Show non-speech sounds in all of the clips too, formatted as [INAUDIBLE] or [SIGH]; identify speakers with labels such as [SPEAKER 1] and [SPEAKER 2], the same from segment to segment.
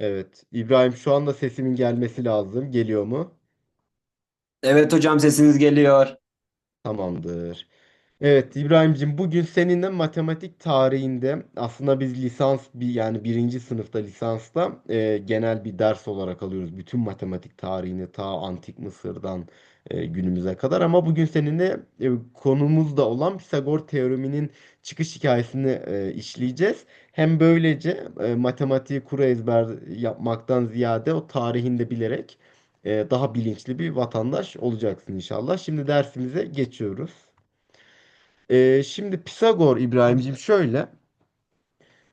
[SPEAKER 1] Evet. İbrahim şu anda sesimin gelmesi lazım. Geliyor mu?
[SPEAKER 2] Evet hocam sesiniz geliyor.
[SPEAKER 1] Tamamdır. Evet İbrahim'cim bugün seninle matematik tarihinde aslında biz lisans bir yani birinci sınıfta lisansta e, genel bir ders olarak alıyoruz. Bütün matematik tarihini ta antik Mısır'dan e, günümüze kadar ama bugün seninle e, konumuz olan Pisagor teoreminin çıkış hikayesini e, işleyeceğiz. Hem böylece e, matematiği kuru ezber yapmaktan ziyade o tarihini de bilerek e, daha bilinçli bir vatandaş olacaksın inşallah. Şimdi dersimize geçiyoruz. Ee, şimdi Pisagor İbrahimciğim şöyle.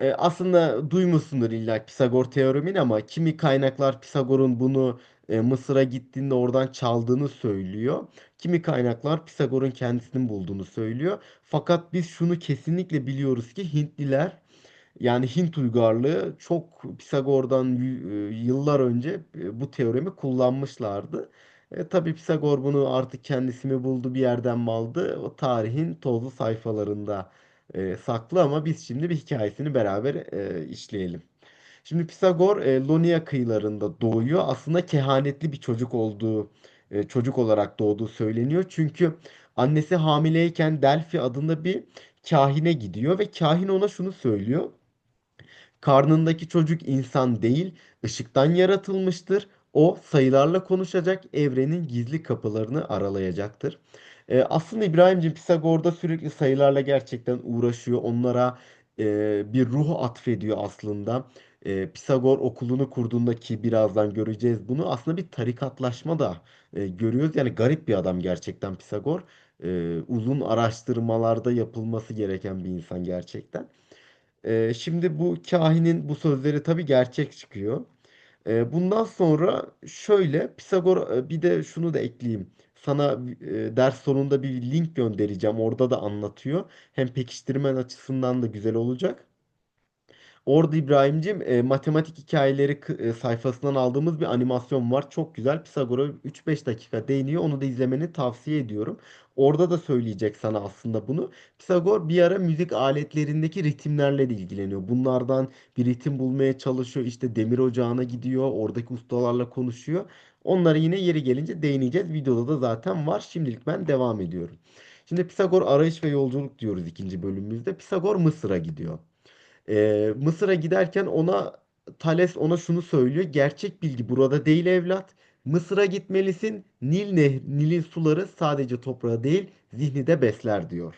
[SPEAKER 1] e, aslında duymuşsundur illa Pisagor teoremini ama kimi kaynaklar Pisagor'un bunu e, Mısır'a gittiğinde oradan çaldığını söylüyor. Kimi kaynaklar Pisagor'un kendisinin bulduğunu söylüyor. Fakat biz şunu kesinlikle biliyoruz ki Hintliler yani Hint uygarlığı çok Pisagor'dan e, yıllar önce e, bu teoremi kullanmışlardı. E, tabii Pisagor bunu artık kendisi mi buldu bir yerden mi aldı? O tarihin tozlu sayfalarında e, saklı ama biz şimdi bir hikayesini beraber e, işleyelim. Şimdi Pisagor e, Lonia kıyılarında doğuyor. Aslında kehanetli bir çocuk olduğu, e, çocuk olarak doğduğu söyleniyor. Çünkü annesi hamileyken Delphi adında bir kahine gidiyor ve kahin ona şunu söylüyor. Karnındaki çocuk insan değil, ışıktan yaratılmıştır. O sayılarla konuşacak, evrenin gizli kapılarını aralayacaktır. E, aslında İbrahimciğim Pisagor'da sürekli sayılarla gerçekten uğraşıyor. Onlara e, bir ruh atfediyor aslında. E, Pisagor okulunu kurduğunda ki birazdan göreceğiz bunu. Aslında bir tarikatlaşma da e, görüyoruz. Yani garip bir adam gerçekten Pisagor. E, uzun araştırmalarda yapılması gereken bir insan gerçekten. Ee, şimdi bu kahinin bu sözleri tabii gerçek çıkıyor. Bundan sonra şöyle Pisagor bir de şunu da ekleyeyim. Sana ders sonunda bir link göndereceğim. Orada da anlatıyor. Hem pekiştirmen açısından da güzel olacak. Orada İbrahim'cim e, matematik hikayeleri e, sayfasından aldığımız bir animasyon var. Çok güzel. Pisagor'a 3-5 dakika değiniyor. Onu da izlemeni tavsiye ediyorum. Orada da söyleyecek sana aslında bunu. Pisagor bir ara müzik aletlerindeki ritimlerle de ilgileniyor. Bunlardan bir ritim bulmaya çalışıyor. İşte demir ocağına gidiyor. Oradaki ustalarla konuşuyor. Onlara yine yeri gelince değineceğiz. Videoda da zaten var. Şimdilik ben devam ediyorum. Şimdi Pisagor arayış ve yolculuk diyoruz ikinci bölümümüzde. Pisagor Mısır'a gidiyor. Ee, Mısır'a giderken ona Thales ona şunu söylüyor. Gerçek bilgi burada değil evlat. Mısır'a gitmelisin. Nil ne Nil'in suları sadece toprağı değil, zihni de besler diyor.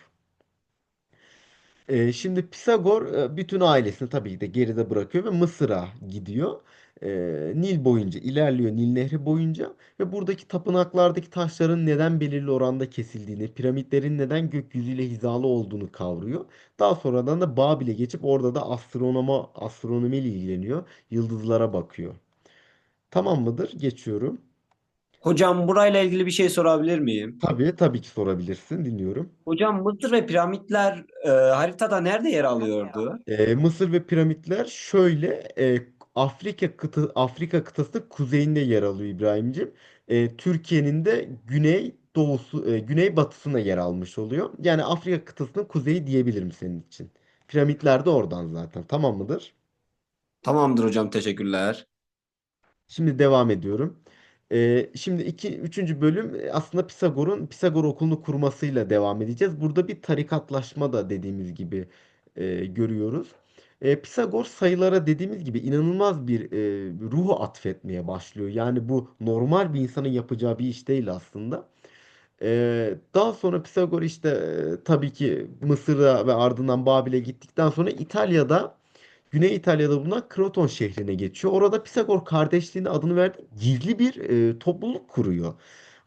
[SPEAKER 1] Ee, şimdi Pisagor e, bütün ailesini tabii de geride bırakıyor ve Mısır'a gidiyor. Ee, Nil boyunca ilerliyor, Nil Nehri boyunca ve buradaki tapınaklardaki taşların neden belirli oranda kesildiğini, piramitlerin neden gökyüzüyle hizalı olduğunu kavruyor. Daha sonradan da Babil'e geçip orada da astronoma, astronomiyle ilgileniyor, yıldızlara bakıyor. Tamam mıdır? Geçiyorum.
[SPEAKER 2] Hocam burayla ilgili bir şey sorabilir miyim?
[SPEAKER 1] Tabii, tabii ki sorabilirsin, dinliyorum.
[SPEAKER 2] Hocam Mısır ve piramitler e, haritada nerede yer alıyordu?
[SPEAKER 1] Ee, Mısır ve piramitler şöyle e, Afrika kıta Afrika kıtasının kuzeyinde yer alıyor İbrahimciğim. E, Türkiye'nin de güney doğusu e, güney batısına yer almış oluyor. Yani Afrika kıtasının kuzeyi diyebilirim senin için. Piramitler de oradan zaten. Tamam mıdır?
[SPEAKER 2] Tamamdır hocam teşekkürler.
[SPEAKER 1] Şimdi devam ediyorum. Ee, şimdi iki, üçüncü bölüm e, aslında Pisagor'un Pisagor okulunu kurmasıyla devam edeceğiz. Burada bir tarikatlaşma da dediğimiz gibi e, görüyoruz. E, Pisagor sayılara dediğimiz gibi inanılmaz bir e, ruhu atfetmeye başlıyor. Yani bu normal bir insanın yapacağı bir iş değil aslında. E, daha sonra Pisagor işte e, tabii ki Mısır'a ve ardından Babil'e gittikten sonra İtalya'da Güney İtalya'da bulunan Kroton şehrine geçiyor. Orada Pisagor kardeşliğine adını verdiği gizli bir e, topluluk kuruyor.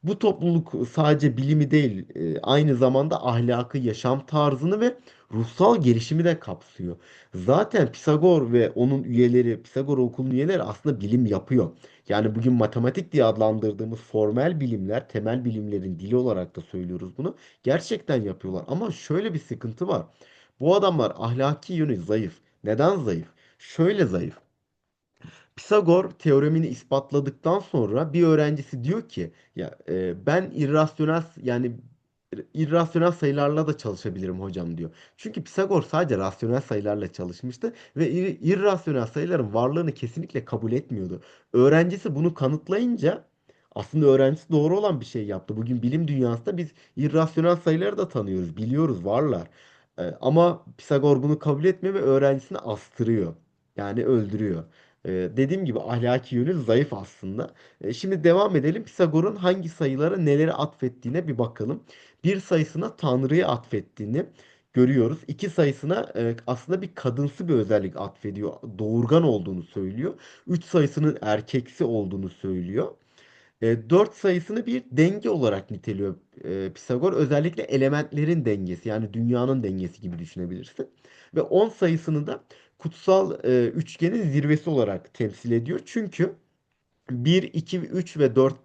[SPEAKER 1] Bu topluluk sadece bilimi değil, e, aynı zamanda ahlakı, yaşam tarzını ve ruhsal gelişimi de kapsıyor. Zaten Pisagor ve onun üyeleri, Pisagor okulunun üyeleri aslında bilim yapıyor. Yani bugün matematik diye adlandırdığımız formel bilimler, temel bilimlerin dili olarak da söylüyoruz bunu. Gerçekten yapıyorlar. Ama şöyle bir sıkıntı var. Bu adamlar ahlaki yönü zayıf. Neden zayıf? Şöyle zayıf. Pisagor teoremini ispatladıktan sonra bir öğrencisi diyor ki ya e, ben irrasyonel yani irrasyonel sayılarla da çalışabilirim hocam diyor. Çünkü Pisagor sadece rasyonel sayılarla çalışmıştı ve ir- irrasyonel sayıların varlığını kesinlikle kabul etmiyordu. Öğrencisi bunu kanıtlayınca aslında öğrencisi doğru olan bir şey yaptı. Bugün bilim dünyasında biz irrasyonel sayıları da tanıyoruz, biliyoruz, varlar. Ee, ama Pisagor bunu kabul etmiyor ve öğrencisini astırıyor. Yani öldürüyor. Dediğim gibi ahlaki yönü zayıf aslında. Şimdi devam edelim. Pisagor'un hangi sayılara neleri atfettiğine bir bakalım. Bir sayısına Tanrı'yı atfettiğini görüyoruz. İki sayısına aslında bir kadınsı bir özellik atfediyor. Doğurgan olduğunu söylüyor. Üç sayısının erkeksi olduğunu söylüyor. E, 4 sayısını bir denge olarak niteliyor Pisagor. Özellikle elementlerin dengesi yani dünyanın dengesi gibi düşünebilirsin. Ve 10 sayısını da kutsal e, üçgenin zirvesi olarak temsil ediyor. Çünkü bir, 2, 3 ve 4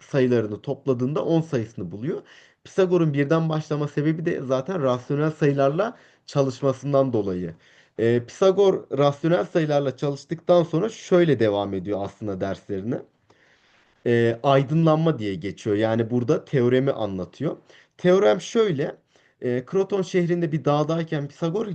[SPEAKER 1] sayılarını topladığında 10 sayısını buluyor. Pisagor'un birden başlama sebebi de zaten rasyonel sayılarla çalışmasından dolayı. Ee, Pisagor rasyonel sayılarla çalıştıktan sonra şöyle devam ediyor aslında derslerine e, aydınlanma diye geçiyor. Yani burada teoremi anlatıyor. Teorem şöyle. E, Kroton şehrinde bir dağdayken Pisagor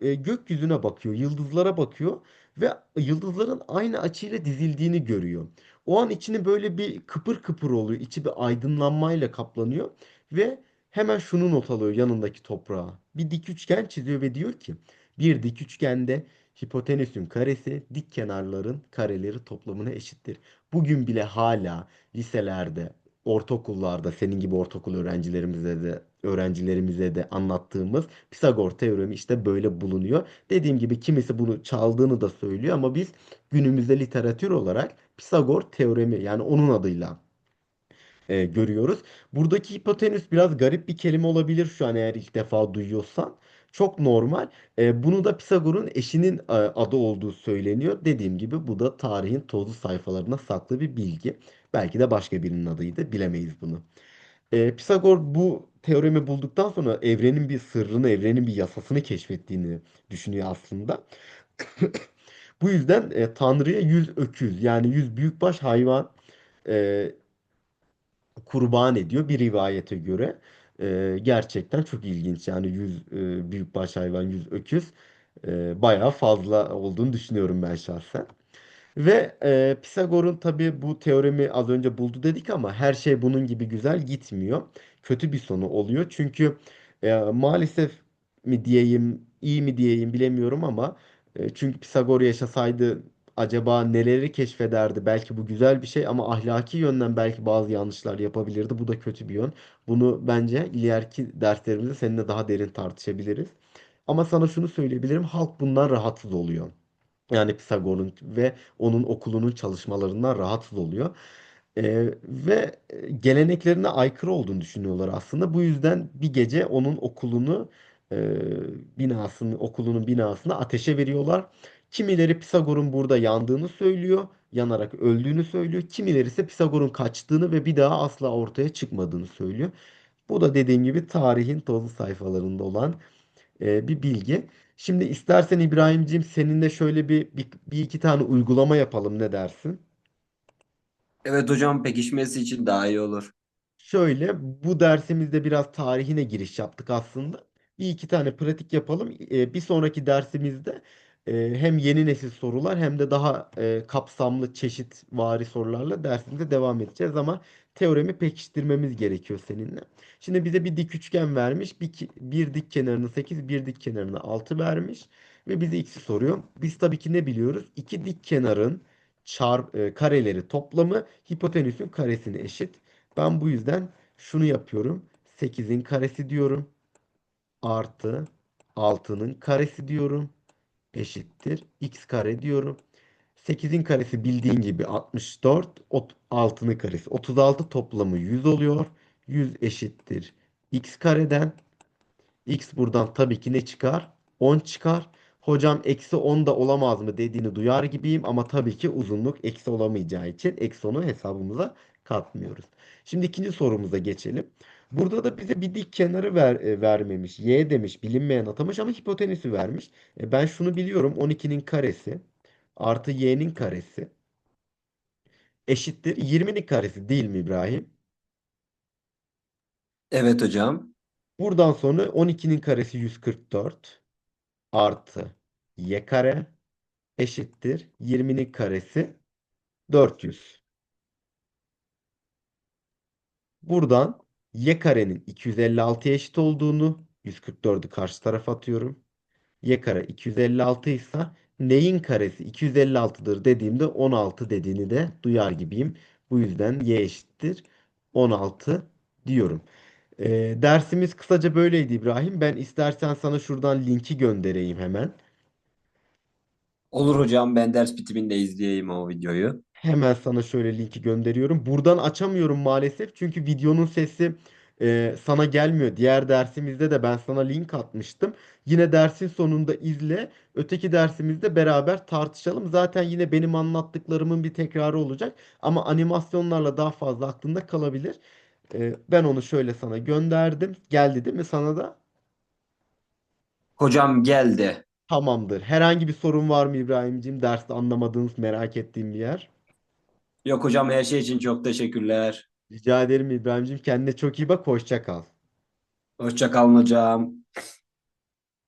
[SPEAKER 1] e, gökyüzüne bakıyor, yıldızlara bakıyor ve yıldızların aynı açıyla dizildiğini görüyor. O an içini böyle bir kıpır kıpır oluyor. İçi bir aydınlanmayla kaplanıyor ve hemen şunu not alıyor yanındaki toprağa. Bir dik üçgen çiziyor ve diyor ki bir dik üçgende hipotenüsün karesi dik kenarların kareleri toplamına eşittir. Bugün bile hala liselerde, ortaokullarda senin gibi ortaokul öğrencilerimize de öğrencilerimize de anlattığımız Pisagor teoremi işte böyle bulunuyor. Dediğim gibi kimisi bunu çaldığını da söylüyor ama biz günümüzde literatür olarak Pisagor teoremi yani onun adıyla e, görüyoruz. Buradaki hipotenüs biraz garip bir kelime olabilir şu an eğer ilk defa duyuyorsan. Çok normal. E, bunu da Pisagor'un eşinin e, adı olduğu söyleniyor. Dediğim gibi bu da tarihin tozlu sayfalarına saklı bir bilgi. Belki de başka birinin adıydı. Bilemeyiz bunu. E, Pisagor bu teoremi bulduktan sonra evrenin bir sırrını, evrenin bir yasasını keşfettiğini düşünüyor aslında. [COUGHS] Bu yüzden e, Tanrı'ya 100 öküz yani 100 büyükbaş hayvan e, kurban ediyor bir rivayete göre. Ee, gerçekten çok ilginç. Yani 100 e, büyükbaş hayvan, 100 öküz e, bayağı fazla olduğunu düşünüyorum ben şahsen. Ve e, Pisagor'un tabii bu teoremi az önce buldu dedik ama her şey bunun gibi güzel gitmiyor. Kötü bir sonu oluyor. Çünkü e, maalesef mi diyeyim, iyi mi diyeyim bilemiyorum ama e, çünkü Pisagor yaşasaydı acaba neleri keşfederdi? Belki bu güzel bir şey ama ahlaki yönden belki bazı yanlışlar yapabilirdi. Bu da kötü bir yön. Bunu bence ileriki derslerimizde seninle daha derin tartışabiliriz. Ama sana şunu söyleyebilirim. Halk bundan rahatsız oluyor. Yani Pisagor'un ve onun okulunun çalışmalarından rahatsız oluyor. Ee, ve geleneklerine aykırı olduğunu düşünüyorlar aslında. Bu yüzden bir gece onun okulunu e, binasını, okulunun binasını ateşe veriyorlar. Kimileri Pisagor'un burada yandığını söylüyor, yanarak öldüğünü söylüyor. Kimileri ise Pisagor'un kaçtığını ve bir daha asla ortaya çıkmadığını söylüyor. Bu da dediğim gibi tarihin tozlu sayfalarında olan e, bir bilgi. Şimdi istersen İbrahimciğim seninle şöyle bir, bir, bir iki tane uygulama yapalım ne dersin?
[SPEAKER 2] Evet hocam pekişmesi için daha iyi olur.
[SPEAKER 1] Şöyle bu dersimizde biraz tarihine giriş yaptık aslında. Bir iki tane pratik yapalım. Ee, bir sonraki dersimizde e, hem yeni nesil sorular hem de daha e, kapsamlı çeşitvari sorularla dersimize devam edeceğiz ama teoremi pekiştirmemiz gerekiyor seninle. Şimdi bize bir dik üçgen vermiş. Bir, bir dik kenarını 8, bir dik kenarını 6 vermiş ve bize x'i soruyor. Biz tabii ki ne biliyoruz? İki dik kenarın çarp, e, kareleri toplamı hipotenüsün karesine eşit. Ben bu yüzden şunu yapıyorum. 8'in karesi diyorum. Artı 6'nın karesi diyorum. Eşittir. X kare diyorum. 8'in karesi bildiğin gibi 64. ot- 6'nın karesi 36 toplamı 100 oluyor. 100 eşittir. X kareden X buradan tabii ki ne çıkar? 10 çıkar. Hocam eksi 10 da olamaz mı dediğini duyar gibiyim ama tabii ki uzunluk eksi olamayacağı için eksi 10'u hesabımıza katmıyoruz. Şimdi ikinci sorumuza geçelim. Burada da bize bir dik kenarı ver, e, vermemiş. Y demiş bilinmeyen atamış ama hipotenüsü vermiş. E, ben şunu biliyorum 12'nin karesi artı y'nin karesi eşittir 20'nin karesi değil mi İbrahim?
[SPEAKER 2] Evet hocam.
[SPEAKER 1] Buradan sonra 12'nin karesi 144 artı y kare eşittir 20'nin karesi 400. Buradan y karenin 256'ya eşit olduğunu 144'ü karşı tarafa atıyorum. y kare 256 ise neyin karesi 256'dır dediğimde 16 dediğini de duyar gibiyim. Bu yüzden y eşittir 16 diyorum. Ee, dersimiz kısaca böyleydi İbrahim. Ben istersen sana şuradan linki göndereyim hemen.
[SPEAKER 2] Olur hocam ben ders bitiminde izleyeyim o videoyu.
[SPEAKER 1] Hemen sana şöyle linki gönderiyorum. Buradan açamıyorum maalesef çünkü videonun sesi e, sana gelmiyor. Diğer dersimizde de ben sana link atmıştım. Yine dersin sonunda izle. Öteki dersimizde beraber tartışalım. Zaten yine benim anlattıklarımın bir tekrarı olacak. Ama animasyonlarla daha fazla aklında kalabilir. E, ben onu şöyle sana gönderdim. Geldi değil mi sana da?
[SPEAKER 2] Hocam geldi.
[SPEAKER 1] Tamamdır. Herhangi bir sorun var mı İbrahimciğim? Derste anlamadığınız, merak ettiğim bir yer.
[SPEAKER 2] Yok hocam her şey için çok teşekkürler.
[SPEAKER 1] Rica ederim İbrahimciğim. Kendine çok iyi bak. Hoşça kal.
[SPEAKER 2] Hoşça kalın hocam.